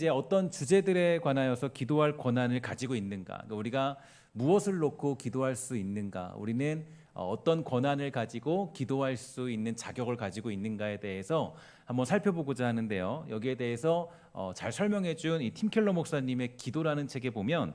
이제 어떤 주제들에 관하여서 기도할 권한을 가지고 있는가? 그러니까 우리가 무엇을 놓고 기도할 수 있는가? 우리는 어, 어떤 권한을 가지고 기도할 수 있는 자격을 가지고 있는가에 대해서 한번 살펴보고자 하는데요. 여기에 대해서 어, 잘 설명해 준 이 팀켈러 목사님의 기도라는 책에 보면 이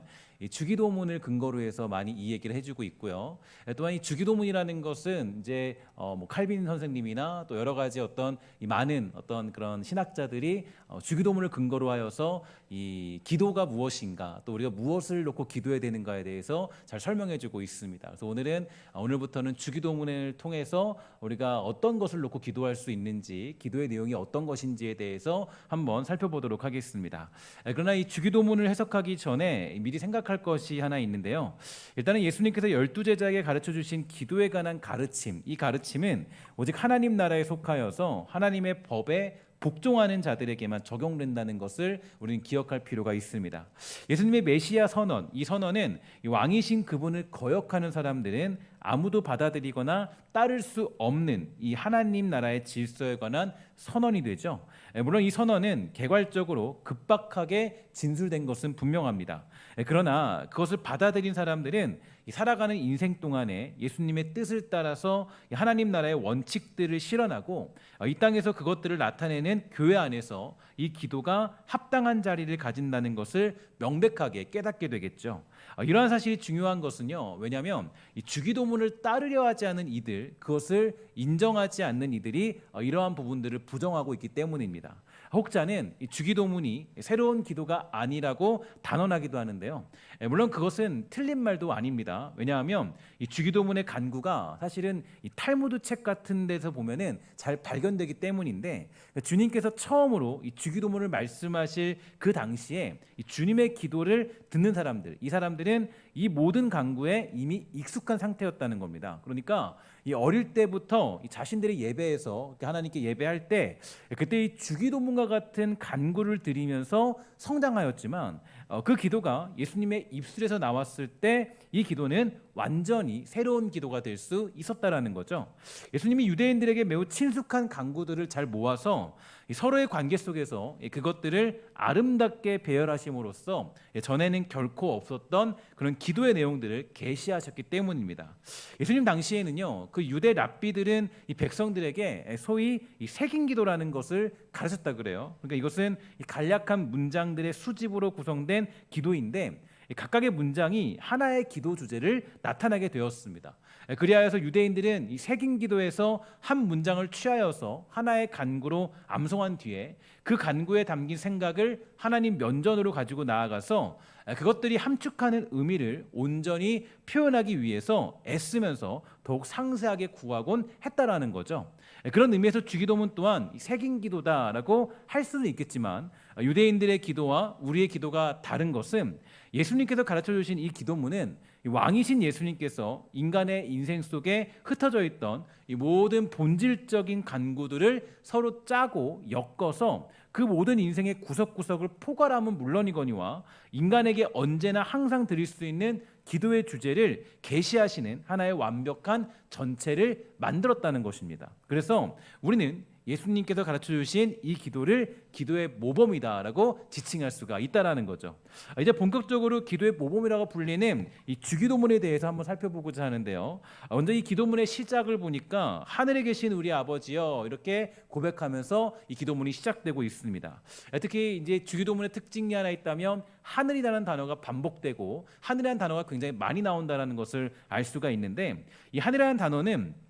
주기도문을 근거로 해서 많이 이 얘기를 해주고 있고요. 또한 이 주기도문이라는 것은 이제 어, 뭐 칼빈 선생님이나 또 여러 가지 어떤 이 많은 어떤 그런 신학자들이 어, 주기도문을 근거로 하여서 이 기도가 무엇인가 또 우리가 무엇을 놓고 기도해야 되는가에 대해서 잘 설명해주고 있습니다. 그래서 오늘은 어, 오늘부터는 주기도문을 통해서 우리가 어떤 것을 놓고 기도할 수 있는지 기도의 내용이 어떤 것인지에 대해서 한번 살펴보도록 하겠습니다. 에, 그러나 이 주기도문을 해석하기 전에 미리 생각할 것이 하나 있는데요. 일단은 예수님께서 열두 제자에게 가르쳐 주신 기도에 관한 가르침, 이 가르침은 오직 하나님 나라에 속하여서 하나님의 법에 복종하는 자들에게만 적용된다는 것을 우리는 기억할 필요가 있습니다. 예수님의 메시아 선언, 이 선언은 이 왕이신 그분을 거역하는 사람들은 아무도 받아들이거나 따를 수 없는 이 하나님 나라의 질서에 관한 선언이 되죠. 예, 물론 이 선언은 개괄적으로 급박하게 진술된 것은 분명합니다. 예, 그러나 그것을 받아들인 사람들은 이 살아가는 인생 동안에 예수님의 뜻을 따라서 이 하나님 나라의 원칙들을 실현하고 어, 이 땅에서 그것들을 나타내는 교회 안에서 이 기도가 합당한 자리를 가진다는 것을 명백하게 깨닫게 되겠죠. 어, 이러한 사실이 중요한 것은요. 왜냐하면 이 주기도문을 따르려 하지 않은 이들, 그것을 인정하지 않는 이들이 어, 이러한 부분들을 부정하고 있기 때문입니다. 혹자는 이 주기도문이 새로운 기도가 아니라고 단언하기도 하는데요. 예, 물론 그것은 틀린 말도 아닙니다. 왜냐하면 이 주기도문의 간구가 사실은 이 탈무드 책 같은 데서 보면은 잘 발견되기 때문인데 주님께서 처음으로 이 주기도문을 말씀하실 그 당시에 이 주님의 기도를 듣는 사람들, 이 사람들은 이 모든 간구에 이미 익숙한 상태였다는 겁니다. 그러니까 이 어릴 때부터 이 자신들의 예배에서 하나님께 예배할 때 그때 이 주기도문과 같은 간구를 드리면서 성장하였지만 어, 그 기도가 예수님의 입술에서 나왔을 때 이 기도는 완전히 새로운 기도가 될 수 있었다라는 거죠. 예수님이 유대인들에게 매우 친숙한 간구들을 잘 모아서 이 서로의 관계 속에서 이 그것들을 아름답게 배열하심으로써 예, 전에는 결코 없었던 그런 기도의 내용들을 계시하셨기 때문입니다. 예수님 당시에는요, 그 유대 랍비들은 이 백성들에게 소위 이 색인 기도라는 것을 가르쳤다 그래요. 그러니까 이것은 이 간략한 문장들의 수집으로 구성된 기도인데 이 각각의 문장이 하나의 기도 주제를 나타나게 되었습니다. 그리하여서 유대인들은 이 색인 기도에서 한 문장을 취하여서 하나의 간구로 암송한 뒤에 그 간구에 담긴 생각을 하나님 면전으로 가지고 나아가서 그것들이 함축하는 의미를 온전히 표현하기 위해서 애쓰면서 더욱 상세하게 구하곤 했다라는 거죠. 그런 의미에서 주기도문 또한 색인 기도다라고 할 수는 있겠지만 유대인들의 기도와 우리의 기도가 다른 것은 예수님께서 가르쳐 주신 이 기도문은 왕이신 예수님께서 인간의 인생 속에 흩어져 있던 이 모든 본질적인 간구들을 서로 짜고 엮어서 그 모든 인생의 구석구석을 포괄함은 물론이거니와 인간에게 언제나 항상 드릴 수 있는 기도의 주제를 계시하시는 하나의 완벽한 전체를 만들었다는 것입니다. 그래서 우리는 예수님께서 가르쳐 주신 이 기도를 기도의 모범이다라고 지칭할 수가 있다라는 거죠. 이제 본격적으로 기도의 모범이라고 불리는 이 주기도문에 대해서 한번 살펴보고자 하는데요. 먼저 이 기도문의 시작을 보니까 하늘에 계신 우리 아버지여 이렇게 고백하면서 이 기도문이 시작되고 있습니다. 특히 이제 주기도문의 특징이 하나 있다면 하늘이라는 단어가 반복되고 하늘이라는 단어가 굉장히 많이 나온다라는 것을 알 수가 있는데 이 하늘이라는 단어는 이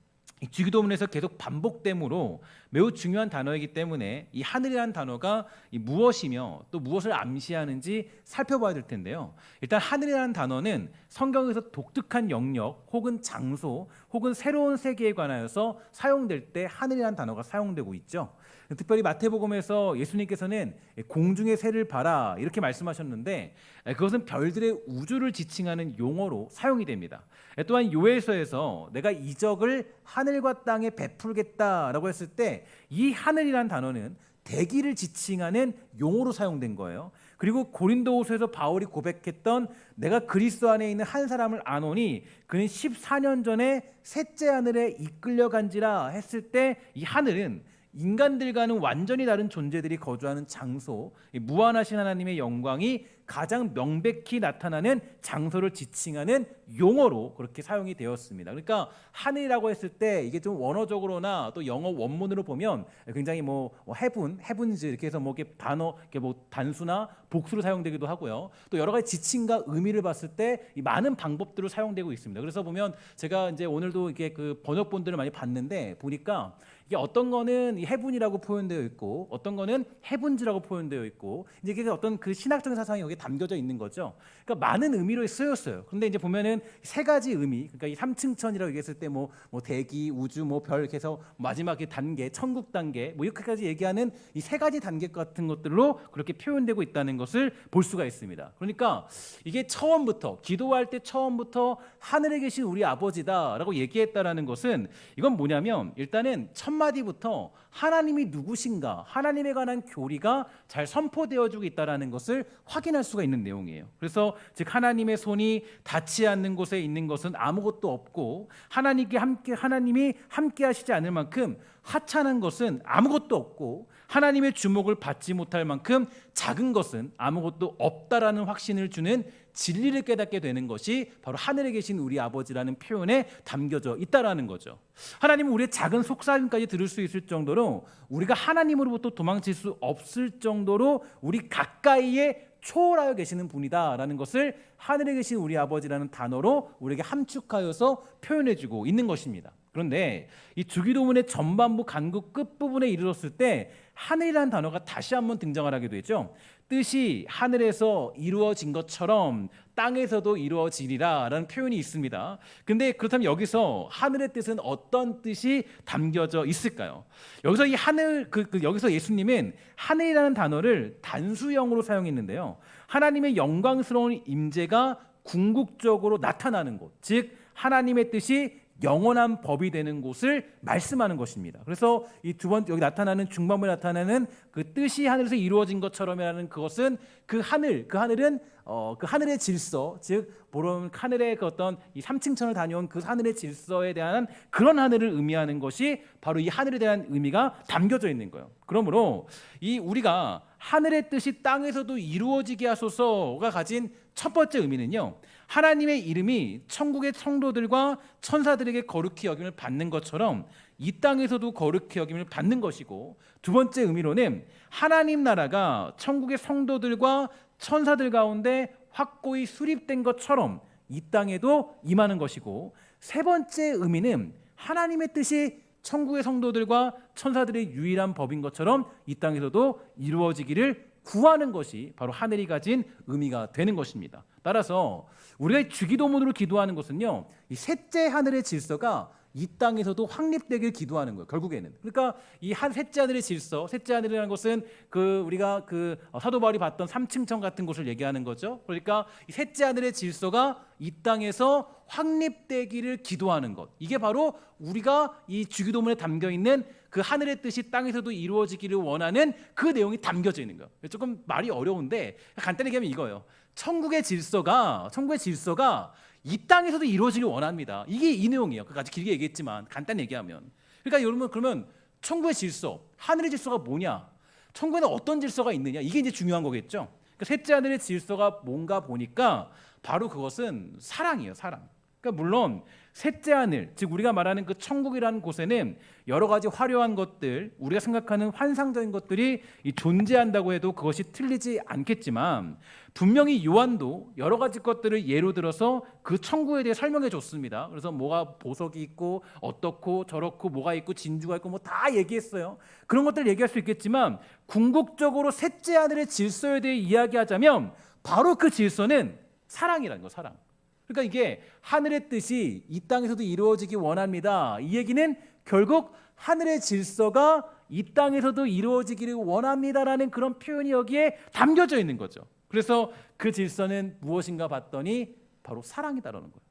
주기도문에서 계속 반복되므로 매우 중요한 단어이기 때문에 이 하늘이라는 단어가 이 무엇이며 또 무엇을 암시하는지 살펴봐야 될 텐데요. 일단 하늘이라는 단어는 성경에서 독특한 영역 혹은 장소 혹은 새로운 세계에 관하여서 사용될 때 하늘이라는 단어가 사용되고 있죠. 특별히 마태복음에서 예수님께서는 공중의 새를 봐라 이렇게 말씀하셨는데 그것은 별들의 우주를 지칭하는 용어로 사용이 됩니다. 또한 요에서에서 내가 이적을 하늘과 땅에 베풀겠다라고 했을 때 이 하늘이란 단어는 대기를 지칭하는 용어로 사용된 거예요. 그리고 고린도후서에서 바울이 고백했던 내가 그리스도 안에 있는 한 사람을 아노니 그는 14년 전에 셋째 하늘에 이끌려간지라 했을 때 이 하늘은 인간들과는 완전히 다른 존재들이 거주하는 장소, 이 무한하신 하나님의 영광이 가장 명백히 나타나는 장소를 지칭하는 용어로 그렇게 사용이 되었습니다. 그러니까 하늘이라고 했을 때 이게 좀 원어적으로나 또 영어 원문으로 보면 굉장히 뭐 해분, 해분즈 이렇게 해서 뭐 이렇게 단어, 이렇게 뭐 단수나 복수로 사용되기도 하고요. 또 여러 가지 지칭과 의미를 봤을 때이 많은 방법들로 사용되고 있습니다. 그래서 보면 제가 이제 오늘도 이게 그 번역본들을 많이 봤는데 보니까 이게 어떤 거는 이 해분이라고 표현되어 있고 어떤 거는 해분즈라고 표현되어 있고 이제 이게 어떤 그 신학적인 사상이 여기에 담겨져 있는 거죠. 그러니까 많은 의미로 쓰였어요. 그런데 이제 보면은 세 가지 의미, 그러니까 이 삼층천이라고 얘기했을 때뭐 뭐 대기, 우주, 뭐별 이렇게 해서 마지막 에 단계, 천국 단계, 뭐 이렇게까지 얘기하는 이 세 가지 단계 같은 것들로 그렇게 표현되고 있다는 것을 볼 수가 있습니다. 그러니까 이게 처음부터 기도할 때 처음부터 하늘에 계신 우리 아버지다라고 얘기했다라는 것은 이건 뭐냐면 일단은 첫 마디부터 하나님이 누구신가, 하나님에 관한 교리가 잘 선포되어지고 있다라는 것을 확인할 수가 있는 내용이에요. 그래서 즉 하나님의 손이 닿지 않는 곳에 있는 것은 아무것도 없고 하나님께 함께 하나님이 함께 하시지 않을 만큼 하찮은 것은 아무것도 없고 하나님의 주목을 받지 못할 만큼 작은 것은 아무것도 없다라는 확신을 주는 진리를 깨닫게 되는 것이 바로 하늘에 계신 우리 아버지라는 표현에 담겨져 있다라는 거죠. 하나님은 우리의 작은 속삭임까지 들을 수 있을 정도로 우리가 하나님으로부터 도망칠 수 없을 정도로 우리 가까이에 초월하여 계시는 분이다라는 것을 하늘에 계신 우리 아버지라는 단어로 우리에게 함축하여서 표현해주고 있는 것입니다. 그런데 이 주기도문의 전반부 간구 끝 부분에 이르렀을 때 하늘이라는 단어가 다시 한번 등장을 하게 되죠. 뜻이 하늘에서 이루어진 것처럼 땅에서도 이루어지리라라는 표현이 있습니다. 근데 그렇다면 여기서 하늘의 뜻은 어떤 뜻이 담겨져 있을까요? 여기서 이 하늘 그, 그 여기서 예수님은 하늘이라는 단어를 단수형으로 사용했는데요. 하나님의 영광스러운 임재가 궁극적으로 나타나는 곳, 즉 하나님의 뜻이 영원한 법이 되는 곳을 말씀하는 것입니다. 그래서 이 두번 여기 나타나는 중반부에 나타나는 그 뜻이 하늘에서 이루어진 것처럼이라는 그것은 그 하늘, 그 하늘은 어, 그 하늘의 질서, 즉 보름 하늘의 그 어떤 이 삼층천을 다녀온 그 하늘의 질서에 대한 그런 하늘을 의미하는 것이 바로 이 하늘에 대한 의미가 담겨져 있는 거예요. 그러므로 이 우리가 하늘의 뜻이 땅에서도 이루어지게 하소서가 가진 첫 번째 의미는요. 하나님의 이름이 천국의 성도들과 천사들에게 거룩히 여김을 받는 것처럼 이 땅에서도 거룩히 여김을 받는 것이고 두 번째 의미로는 하나님 나라가 천국의 성도들과 천사들 가운데 확고히 수립된 것처럼 이 땅에도 임하는 것이고 세 번째 의미는 하나님의 뜻이 천국의 성도들과 천사들의 유일한 법인 것처럼 이 땅에서도 이루어지기를 구하는 것이 바로 하늘이 가진 의미가 되는 것입니다. 따라서 우리가 주기도문으로 기도하는 것은요, 이 셋째 하늘의 질서가 이 땅에서도 확립되길 기도하는 거예요. 결국에는 그러니까 이 한 셋째 하늘의 질서, 셋째 하늘이라는 것은 그 우리가 그 사도 바울이 봤던 삼층천 같은 곳을 얘기하는 거죠. 그러니까 이 셋째 하늘의 질서가 이 땅에서 확립되기를 기도하는 것. 이게 바로 우리가 이 주기도문에 담겨 있는 그 하늘의 뜻이 땅에서도 이루어지기를 원하는 그 내용이 담겨져 있는 거예요. 조금 말이 어려운데 간단히 얘기하면 이거예요. 천국의 질서가 천국의 질서가 이 땅에서도 이루어지길 원합니다. 이게 이 내용이에요. 그 아주 길게 얘기했지만 간단히 얘기하면 그러니까 여러분 그러면 천국의 질서, 하늘의 질서가 뭐냐? 천국에는 어떤 질서가 있느냐? 이게 이제 중요한 거겠죠. 그러니까 셋째 하늘의 질서가 뭔가 보니까 바로 그것은 사랑이에요, 사랑. 그러니까 물론 셋째 하늘, 즉 우리가 말하는 그 천국이라는 곳에는 여러 가지 화려한 것들, 우리가 생각하는 환상적인 것들이 존재한다고 해도 그것이 틀리지 않겠지만 분명히 요한도 여러 가지 것들을 예로 들어서 그 천국에 대해 설명해 줬습니다. 그래서 뭐가 보석이 있고 어떻고 저렇고 뭐가 있고 진주가 있고 뭐 다 얘기했어요. 그런 것들 얘기할 수 있겠지만 궁극적으로 셋째 하늘의 질서에 대해 이야기하자면 바로 그 질서는 사랑이라는 거, 사랑. 그러니까 이게 하늘의 뜻이 이 땅에서도 이루어지기 원합니다. 이 얘기는 결국 하늘의 질서가 이 땅에서도 이루어지기를 원합니다라는 그런 표현이 여기에 담겨져 있는 거죠. 그래서 그 질서는 무엇인가 봤더니 바로 사랑이다라는 거예요.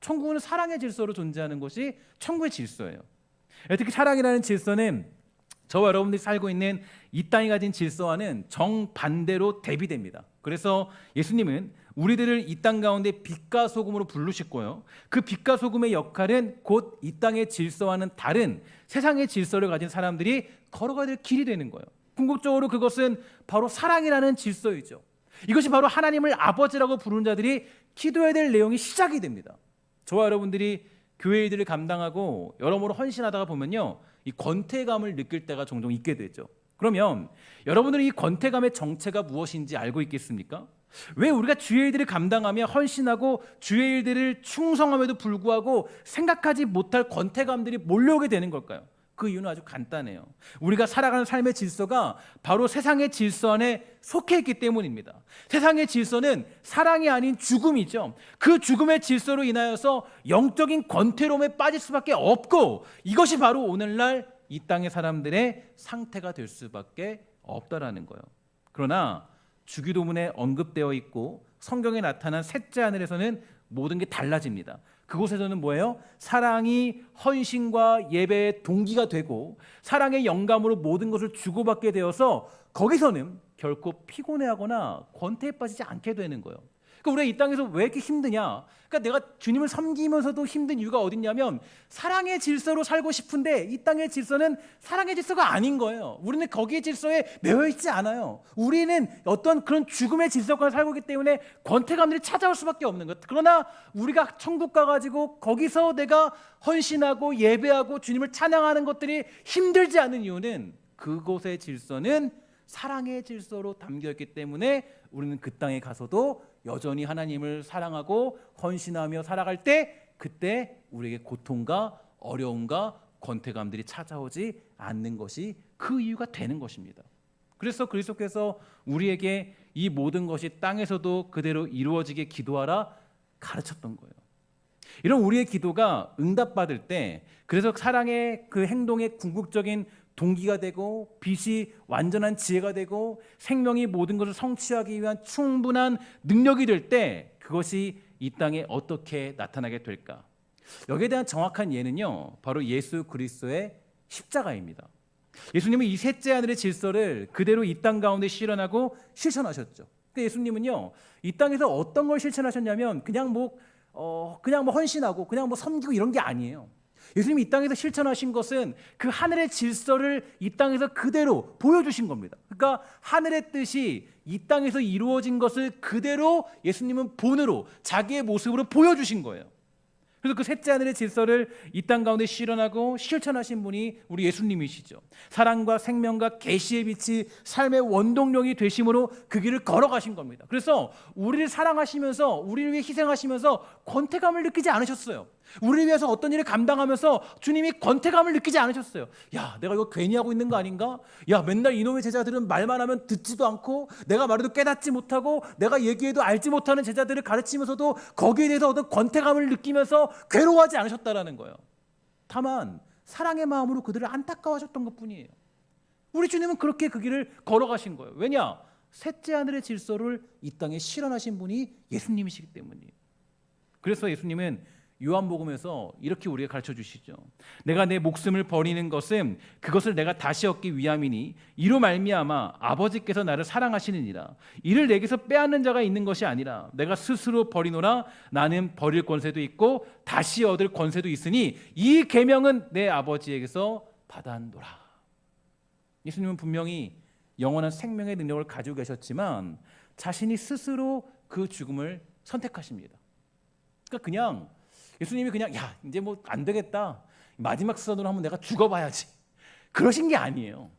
천국은 사랑의 질서로 존재하는 것이 천국의 질서예요. 특히 사랑이라는 질서는 저와 여러분들이 살고 있는 이 땅이 가진 질서와는 정반대로 대비됩니다. 그래서 예수님은 우리들을 이 땅 가운데 빛과 소금으로 부르셨고요. 그 빛과 소금의 역할은 곧 이 땅의 질서와는 다른 세상의 질서를 가진 사람들이 걸어가야 될 길이 되는 거예요. 궁극적으로 그것은 바로 사랑이라는 질서이죠. 이것이 바로 하나님을 아버지라고 부르는 자들이 기도해야 될 내용이 시작이 됩니다. 저와 여러분들이 교회 일들을 감당하고 여러모로 헌신하다가 보면요. 이 권태감을 느낄 때가 종종 있게 되죠. 그러면 여러분들은 이 권태감의 정체가 무엇인지 알고 있겠습니까? 왜 우리가 주의 일들을 감당하며 헌신하고 주의 일들을 충성함에도 불구하고 생각하지 못할 권태감들이 몰려오게 되는 걸까요? 그 이유는 아주 간단해요. 우리가 살아가는 삶의 질서가 바로 세상의 질서 안에 속해 있기 때문입니다. 세상의 질서는 사랑이 아닌 죽음이죠. 그 죽음의 질서로 인하여서 영적인 권태로움에 빠질 수밖에 없고 이것이 바로 오늘날 이 땅의 사람들의 상태가 될 수밖에 없다라는 거예요. 그러나 주기도문에 언급되어 있고 성경에 나타난 셋째 하늘에서는 모든 게 달라집니다. 그곳에서는 뭐예요? 사랑이 헌신과 예배의 동기가 되고 사랑의 영감으로 모든 것을 주고받게 되어서 거기서는 결코 피곤해하거나 권태에 빠지지 않게 되는 거예요. 그러니까 우리가 이 땅에서 왜 이렇게 힘드냐? 그러니까 내가 주님을 섬기면서도 힘든 이유가 어딨냐면 사랑의 질서로 살고 싶은데 이 땅의 질서는 사랑의 질서가 아닌 거예요. 우리는 거기에 질서에 매여 있지 않아요. 우리는 어떤 그런 죽음의 질서가 살고 있기 때문에 권태감들이 찾아올 수밖에 없는 것. 그러나 우리가 천국 가가지고 거기서 내가 헌신하고 예배하고 주님을 찬양하는 것들이 힘들지 않은 이유는 그곳의 질서는 사랑의 질서로 담겨 있기 때문에 우리는 그 땅에 가서도 여전히 하나님을 사랑하고 헌신하며 살아갈 때 그때 우리에게 고통과 어려움과 권태감들이 찾아오지 않는 것이 그 이유가 되는 것입니다. 그래서 그리스도께서 우리에게 이 모든 것이 땅에서도 그대로 이루어지게 기도하라 가르쳤던 거예요. 이런 우리의 기도가 응답받을 때 그래서 사랑의 그 행동의 궁극적인 동기가 되고 빛이 완전한 지혜가 되고 생명이 모든 것을 성취하기 위한 충분한 능력이 될 때 그것이 이 땅에 어떻게 나타나게 될까? 여기에 대한 정확한 예는요. 바로 예수 그리스도의 십자가입니다. 예수님은 이 셋째 하늘의 질서를 그대로 이 땅 가운데 실현하고 실천하셨죠. 근데 예수님은요. 이 땅에서 어떤 걸 실천하셨냐면 그냥 뭐 어, 그냥 뭐 헌신하고 그냥 뭐 섬기고 이런 게 아니에요. 예수님이 이 땅에서 실천하신 것은 그 하늘의 질서를 이 땅에서 그대로 보여주신 겁니다. 그러니까 하늘의 뜻이 이 땅에서 이루어진 것을 그대로 예수님은 본으로 자기의 모습으로 보여주신 거예요. 그래서 그 셋째 하늘의 질서를 이 땅 가운데 실현하고 실천하신 분이 우리 예수님이시죠. 사랑과 생명과 계시의 빛이 삶의 원동력이 되심으로 그 길을 걸어가신 겁니다. 그래서 우리를 사랑하시면서 우리를 위해 희생하시면서 권태감을 느끼지 않으셨어요. 우리를 위해서 어떤 일을 감당하면서 주님이 권태감을 느끼지 않으셨어요. 야, 내가 이거 괜히 하고 있는 거 아닌가? 야, 맨날 이놈의 제자들은 말만 하면 듣지도 않고 내가 말해도 깨닫지 못하고 내가 얘기해도 알지 못하는 제자들을 가르치면서도 거기에 대해서 어떤 권태감을 느끼면서 괴로워하지 않으셨다라는 거예요. 다만 사랑의 마음으로 그들을 안타까워하셨던 것뿐이에요. 우리 주님은 그렇게 그 길을 걸어가신 거예요. 왜냐? 셋째 하늘의 질서를 이 땅에 실현하신 분이 예수님이시기 때문이에요. 그래서 예수님은 요한복음에서 이렇게 우리가 가르쳐 주시죠. 내가 내 목숨을 버리는 것은 그것을 내가 다시 얻기 위함이니 이로 말미암아 아버지께서 나를 사랑하시느니라. 이를 내게서 빼앗는 자가 있는 것이 아니라 내가 스스로 버리노라 나는 버릴 권세도 있고 다시 얻을 권세도 있으니 이 계명은 내 아버지에게서 받았노라. 예수님은 분명히 영원한 생명의 능력을 가지고 계셨지만 자신이 스스로 그 죽음을 선택하십니다. 그러니까 그냥 예수님이 그냥 야 이제 뭐 안 되겠다 마지막 수단으로 한번 내가 죽어봐야지 그러신 게 아니에요.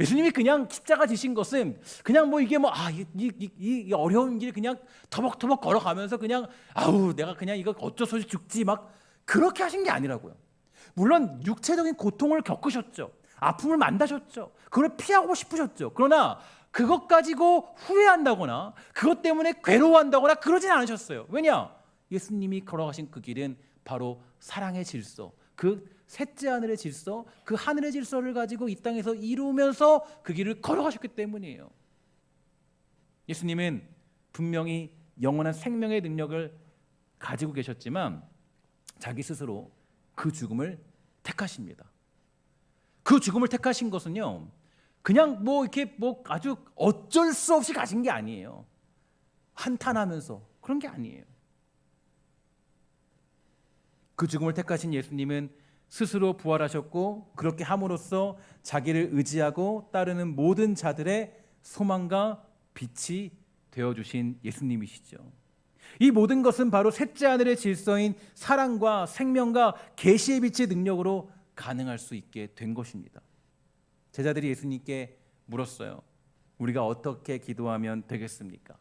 예수님이 그냥 십자가 지신 것은 그냥 뭐 이게 뭐아이 이, 이, 이 어려운 길 그냥 터벅터벅 걸어가면서 그냥 아우 내가 그냥 이거 어쩔 수 없이 죽지 막 그렇게 하신 게 아니라고요. 물론 육체적인 고통을 겪으셨죠. 아픔을 만나셨죠. 그걸 피하고 싶으셨죠. 그러나 그것 가지고 후회한다거나 그것 때문에 괴로워한다거나 그러진 않으셨어요. 왜냐? 예수님이 걸어가신 그 길은 바로 사랑의 질서, 그 셋째 하늘의 질서, 그 하늘의 질서를 가지고 이 땅에서 이루면서 그 길을 걸어가셨기 때문이에요. 예수님은 분명히 영원한 생명의 능력을 가지고 계셨지만 자기 스스로 그 죽음을 택하십니다. 그 죽음을 택하신 것은요, 그냥 뭐 이렇게 뭐 아주 어쩔 수 없이 가신 게 아니에요. 한탄하면서 그런 게 아니에요. 그 죽음을 택하신 예수님은 스스로 부활하셨고 그렇게 함으로써 자기를 의지하고 따르는 모든 자들의 소망과 빛이 되어 주신 예수님이시죠. 이 모든 것은 바로 셋째 하늘의 질서인 사랑과 생명과 계시의 빛의 능력으로 가능할 수 있게 된 것입니다. 제자들이 예수님께 물었어요. 우리가 어떻게 기도하면 되겠습니까?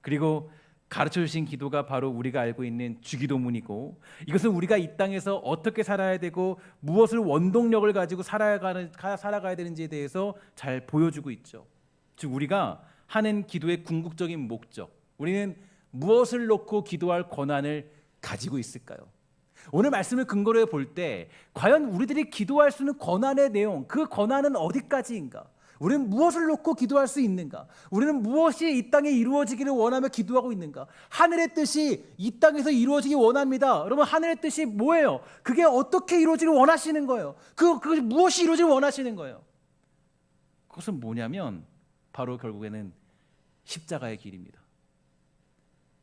그리고 가르쳐 주신 기도가 바로 우리가 알고 있는 주기도문이고 이것은 우리가 이 땅에서 어떻게 살아야 되고 무엇을 원동력을 가지고 살아가는 살아가야 되는지에 대해서 잘 보여주고 있죠. 즉 우리가 하는 기도의 궁극적인 목적 우리는 무엇을 놓고 기도할 권한을 가지고 있을까요? 오늘 말씀을 근거로 볼때 과연 우리들이 기도할 수 있는 권한의 내용 그 권한은 어디까지인가? 우리는 무엇을 놓고 기도할 수 있는가? 우리는 무엇이 이 땅에 이루어지기를 원하며 기도하고 있는가? 하늘의 뜻이 이 땅에서 이루어지기 원합니다. 여러분 하늘의 뜻이 뭐예요? 그게 어떻게 이루어지기를 원하시는 거예요? 그, 그 무엇이 이루어지기를 원하시는 거예요? 그것은 뭐냐면 바로 결국에는 십자가의 길입니다.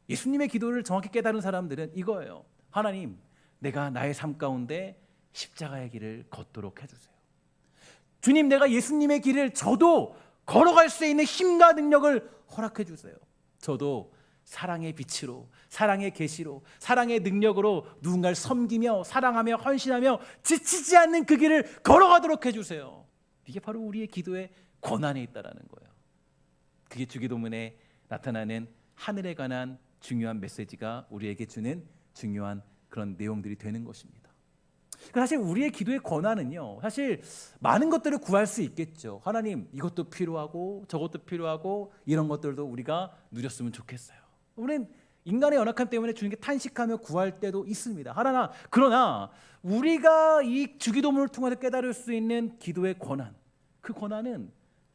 예수님의 기도를 정확히 깨달은 사람들은 이거예요. 하나님, 내가 나의 삶 가운데 십자가의 길을 걷도록 해주세요. 주님, 내가 예수님의 길을 저도 걸어갈 수 있는 힘과 능력을 허락해 주세요. 저도 사랑의 빛으로, 사랑의 계시로, 사랑의 능력으로 누군가를 섬기며 사랑하며 헌신하며 지치지 않는 그 길을 걸어가도록 해 주세요. 이게 바로 우리의 기도의 권한에 있다라는 거예요. 그게 주기도문에 나타나는 하늘에 관한 중요한 메시지가 우리에게 주는 중요한 그런 내용들이 되는 것입니다. 그러니까 사실 우리의 기도의 권한은요. 사실 많은 것들을 구할 수 있겠죠. 하나님 이것도 필요하고 저것도 필요하고 이런 것들도 우리가 누렸으면 좋겠어요. 우리는 인간의 연약함 때문에 주님께 탄식하며 구할 때도 있습니다. 하나 그러나 우리가 이 주기도문을 통해서 깨달을 수 있는 기도의 권한, 그 권한은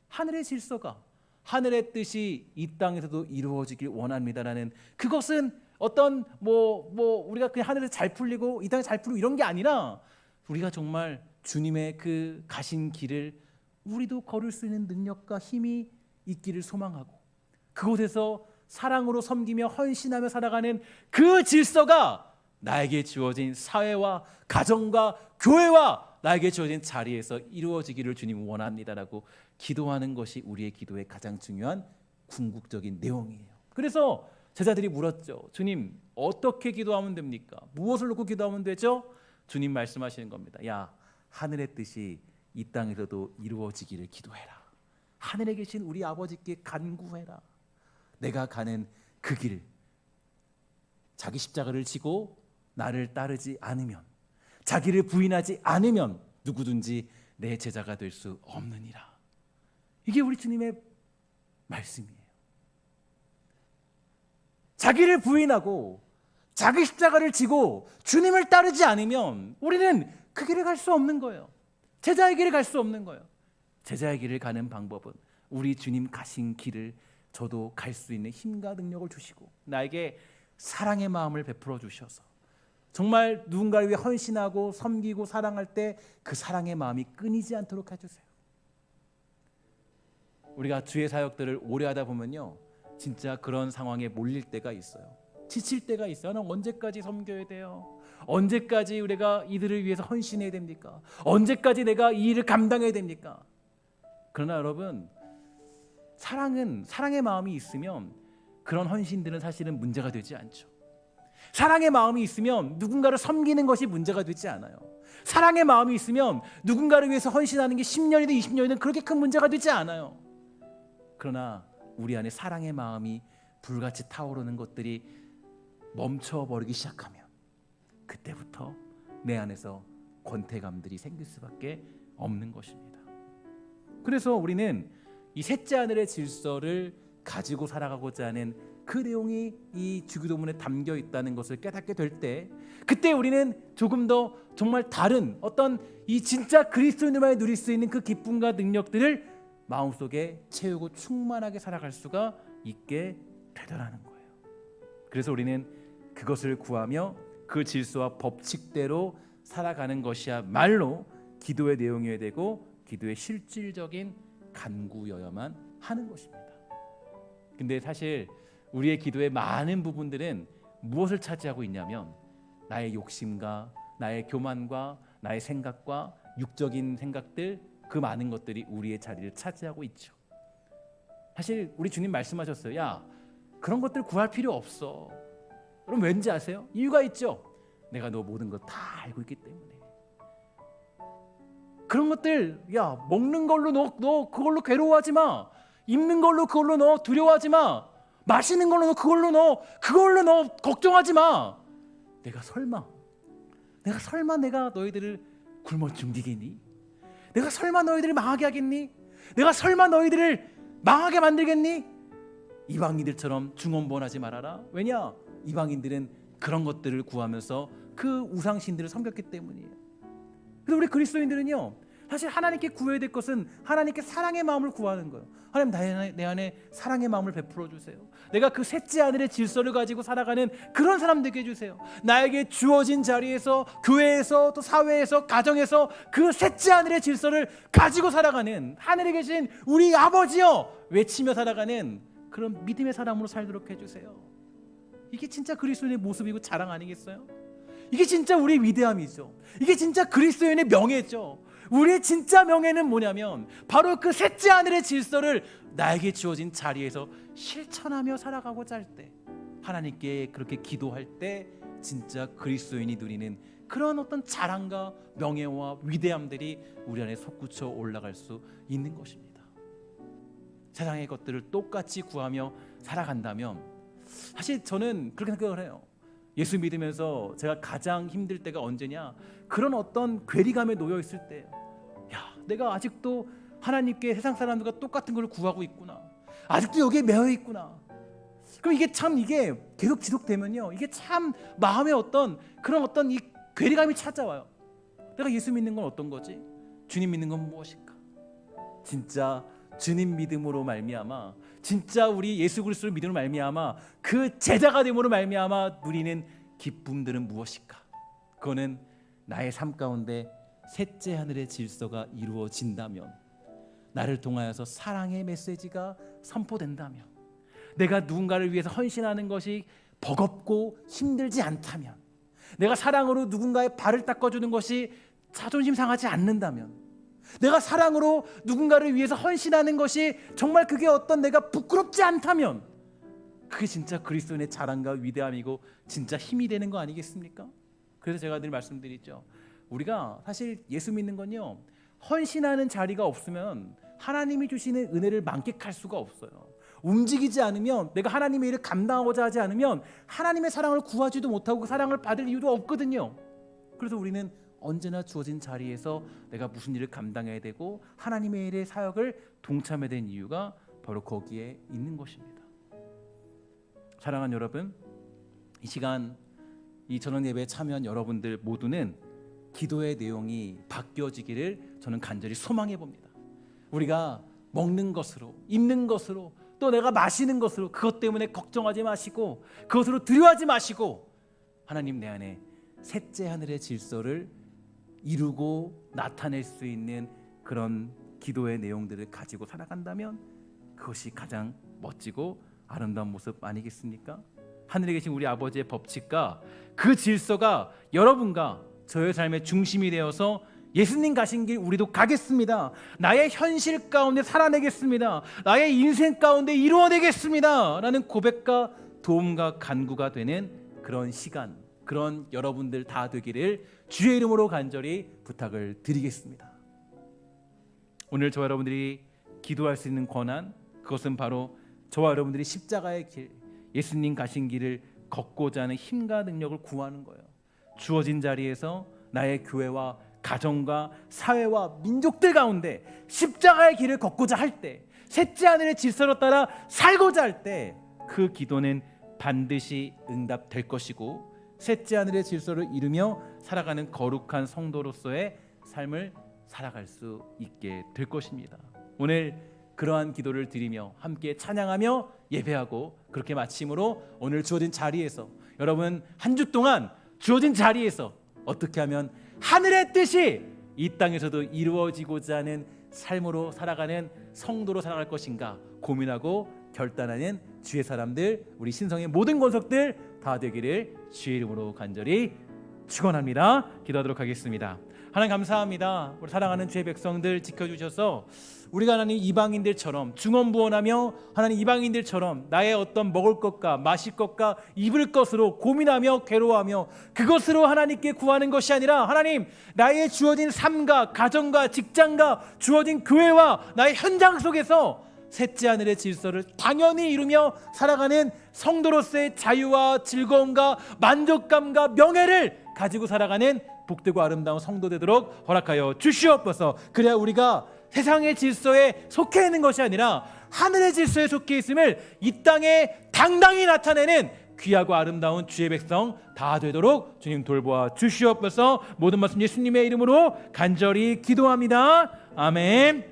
하늘의 질서가 하늘의 뜻이 이 땅에서도 이루어지길 원합니다라는 그것은 어떤 뭐뭐 우리가 그냥 하늘에 잘 풀리고 이 땅에 잘 풀리고 이런 게 아니라 우리가 정말 주님의 그 가신 길을 우리도 걸을 수 있는 능력과 힘이 있기를 소망하고 그곳에서 사랑으로 섬기며 헌신하며 살아가는 그 질서가 나에게 주어진 사회와 가정과 교회와 나에게 주어진 자리에서 이루어지기를 주님 원합니다라고 기도하는 것이 우리의 기도의 가장 중요한 궁극적인 내용이에요. 그래서 제자들이 물었죠. 주님, 어떻게 기도하면 됩니까? 무엇을 놓고 기도하면 되죠? 주님 말씀하시는 겁니다. 야, 하늘의 뜻이 이 땅에서도 이루어지기를 기도해라. 하늘에 계신 우리 아버지께 간구해라. 내가 가는 그 길, 자기 십자가를 지고 나를 따르지 않으면, 자기를 부인하지 않으면 누구든지 내 제자가 될 수 없느니라. 이게 우리 주님의 말씀이에요. 자기를 부인하고 자기 십자가를 지고 주님을 따르지 않으면 우리는 그 길을 갈 수 없는 거예요. 제자의 길을 갈 수 없는 거예요. 제자의 길을 가는 방법은 우리 주님 가신 길을 저도 갈 수 있는 힘과 능력을 주시고 나에게 사랑의 마음을 베풀어 주셔서 정말 누군가를 위해 헌신하고 섬기고 사랑할 때 그 사랑의 마음이 끊이지 않도록 해주세요. 우리가 주의 사역들을 오래 하다 보면요, 진짜 그런 상황에 몰릴 때가 있어요. 지칠 때가 있어요. 나 언제까지 섬겨야 돼요? 언제까지 우리가 이들을 위해서 헌신해야 됩니까? 언제까지 내가 이 일을 감당해야 됩니까? 그러나 여러분, 사랑은 사랑의 마음이 있으면 그런 헌신들은 사실은 문제가 되지 않죠. 사랑의 마음이 있으면 누군가를 섬기는 것이 문제가 되지 않아요. 사랑의 마음이 있으면 누군가를 위해서 헌신하는 게 10년이든 20년이든 그렇게 큰 문제가 되지 않아요. 그러나 우리 안에 사랑의 마음이 불같이 타오르는 것들이 멈춰버리기 시작하면 그때부터 내 안에서 권태감들이 생길 수밖에 없는 것입니다. 그래서 우리는 이 셋째 하늘의 질서를 가지고 살아가고자 하는 그 내용이 이 주기도문에 담겨 있다는 것을 깨닫게 될 때 그때 우리는 조금 더 정말 다른 어떤 이 진짜 그리스도인들만이 누릴 수 있는 그 기쁨과 능력들을 마음속에 채우고 충만하게 살아갈 수가 있게 되더라는 거예요. 그래서 우리는 그것을 구하며 그 질서와 법칙대로 살아가는 것이야말로 기도의 내용이어야 되고 기도의 실질적인 간구여야만 하는 것입니다. 근데 사실 우리의 기도의 많은 부분들은 무엇을 차지하고 있냐면 나의 욕심과 나의 교만과 나의 생각과 육적인 생각들 그 많은 것들이 우리의 자리를 차지하고 있죠. 사실 우리 주님 말씀하셨어요. 야 그런 것들 구할 필요 없어. 그럼 왠지 아세요? 이유가 있죠. 내가 너 모든 것다 알고 있기 때문에. 그런 것들 야 먹는 걸로 너, 너 그걸로 괴로워하지 마. 입는 걸로 그걸로 너 두려워하지 마. 마시는 걸로 너 그걸로 너 그걸로 너 걱정하지 마. 내가 설마 내가 설마 내가 너희들을 굶어 죽이겠니? 내가 설마 너희들을 망하게 하겠니? 내가 설마 너희들을 망하게 만들겠니? 이방인들처럼 중언번하지 말아라. 왜냐? 이방인들은 그런 것들을 구하면서 그 우상 신들을 섬겼기 때문이에요. 그래서 우리 그리스도인들은요. 사실 하나님께 구해야 될 것은 하나님께 사랑의 마음을 구하는 거예요. 하나님 내 안에, 내 안에 사랑의 마음을 베풀어 주세요. 내가 그 셋째 하늘의 질서를 가지고 살아가는 그런 사람 되게 해주세요. 나에게 주어진 자리에서 교회에서 또 사회에서 가정에서 그 셋째 하늘의 질서를 가지고 살아가는 하늘에 계신 우리 아버지여 외치며 살아가는 그런 믿음의 사람으로 살도록 해주세요. 이게 진짜 그리스도인의 모습이고 자랑 아니겠어요? 이게 진짜 우리 위대함이죠. 이게 진짜 그리스도인의 명예죠. 우리의 진짜 명예는 뭐냐면 바로 그 셋째 하늘의 질서를 나에게 주어진 자리에서 실천하며 살아가고자 할 때 하나님께 그렇게 기도할 때 진짜 그리스도인이 누리는 그런 어떤 자랑과 명예와 위대함들이 우리 안에 솟구쳐 올라갈 수 있는 것입니다. 세상의 것들을 똑같이 구하며 살아간다면 사실 저는 그렇게 생각을 해요. 예수 믿으면서 제가 가장 힘들 때가 언제냐? 그런 어떤 괴리감에 놓여 있을 때, 야, 내가 아직도 하나님께 세상 사람들과 똑같은 걸 구하고 있구나. 아직도 여기에 매여 있구나. 그럼 이게 참 이게 계속 지속되면요, 이게 참 마음의 어떤 그런 어떤 이 괴리감이 찾아와요. 내가 예수 믿는 건 어떤 거지? 주님 믿는 건 무엇일까? 진짜 주님 믿음으로 말미암아 진짜 우리 예수 그리스도를 믿음으로 말미암아 그 제자가 됨으로 말미암아 누리는 기쁨들은 무엇일까? 그거는 나의 삶 가운데 셋째 하늘의 질서가 이루어진다면 나를 통하여서 사랑의 메시지가 선포된다면 내가 누군가를 위해서 헌신하는 것이 버겁고 힘들지 않다면 내가 사랑으로 누군가의 발을 닦아주는 것이 자존심 상하지 않는다면 내가 사랑으로 누군가를 위해서 헌신하는 것이 정말 그게 어떤 내가 부끄럽지 않다면 그게 진짜 그리스도인의 자랑과 위대함이고 진짜 힘이 되는 거 아니겠습니까? 그래서 제가 늘 말씀드리죠. 우리가 사실 예수 믿는 건요. 헌신하는 자리가 없으면 하나님이 주시는 은혜를 만끽할 수가 없어요. 움직이지 않으면 내가 하나님의 일을 감당하고자 하지 않으면 하나님의 사랑을 구하지도 못하고 그 사랑을 받을 이유도 없거든요. 그래서 우리는 언제나 주어진 자리에서 내가 무슨 일을 감당해야 되고 하나님의 일의 사역을 동참해야 되는 이유가 바로 거기에 있는 것입니다. 사랑하는 여러분, 이 시간 이 전원 예배에 참여한 여러분들 모두는 기도의 내용이 바뀌어지기를 저는 간절히 소망해 봅니다. 우리가 먹는 것으로, 입는 것으로, 또 내가 마시는 것으로 그것 때문에 걱정하지 마시고 그것으로 두려워하지 마시고 하나님 내 안에 셋째 하늘의 질서를 이루고 나타낼 수 있는 그런 기도의 내용들을 가지고 살아간다면 그것이 가장 멋지고 아름다운 모습 아니겠습니까? 하늘에 계신 우리 아버지의 법칙과 그 질서가 여러분과 저의 삶의 중심이 되어서 예수님 가신 길 우리도 가겠습니다. 나의 현실 가운데 살아내겠습니다. 나의 인생 가운데 이루어내겠습니다. 라는 고백과 도움과 간구가 되는 그런 시간, 그런 여러분들 다 되기를 주의 이름으로 간절히 부탁을 드리겠습니다. 오늘 저와 여러분들이 기도할 수 있는 권한 그것은 바로 저와 여러분들이 십자가의 길, 예수님 가신 길을 걷고자 하는 힘과 능력을 구하는 거예요. 주어진 자리에서 나의 교회와 가정과 사회와 민족들 가운데 십자가의 길을 걷고자 할 때, 셋째 하늘의 질서로 따라 살고자 할 때 그 기도는 반드시 응답될 것이고 셋째 하늘의 질서를 이루며 살아가는 거룩한 성도로서의 삶을 살아갈 수 있게 될 것입니다. 오늘 그러한 기도를 드리며 함께 찬양하며 예배하고 그렇게 마침으로 오늘 주어진 자리에서 여러분 한 주 동안 주어진 자리에서 어떻게 하면 하늘의 뜻이 이 땅에서도 이루어지고자 하는 삶으로 살아가는 성도로 살아갈 것인가 고민하고 결단하는 주의 사람들, 우리 신성의 모든 권속들 다 되기를 주의 이름으로 간절히 축원합니다. 기도하도록 하겠습니다. 하나님 감사합니다. 우리 사랑하는 주의 백성들 지켜주셔서 우리가 하나님 이방인들처럼 중언부언하며 하나님 이방인들처럼 나의 어떤 먹을 것과 마실 것과 입을 것으로 고민하며 괴로워하며 그것으로 하나님께 구하는 것이 아니라 하나님 나의 주어진 삶과 가정과 직장과 주어진 교회와 나의 현장 속에서 셋째 하늘의 질서를 당연히 이루며 살아가는 성도로서의 자유와 즐거움과 만족감과 명예를 가지고 살아가는 복되고 아름다운 성도 되도록 허락하여 주시옵소서. 그래야 우리가 세상의 질서에 속해 있는 것이 아니라 하늘의 질서에 속해 있음을 이 땅에 당당히 나타내는 귀하고 아름다운 주의 백성 다 되도록 주님 돌보아 주시옵소서. 모든 말씀 예수님의 이름으로 간절히 기도합니다. 아멘.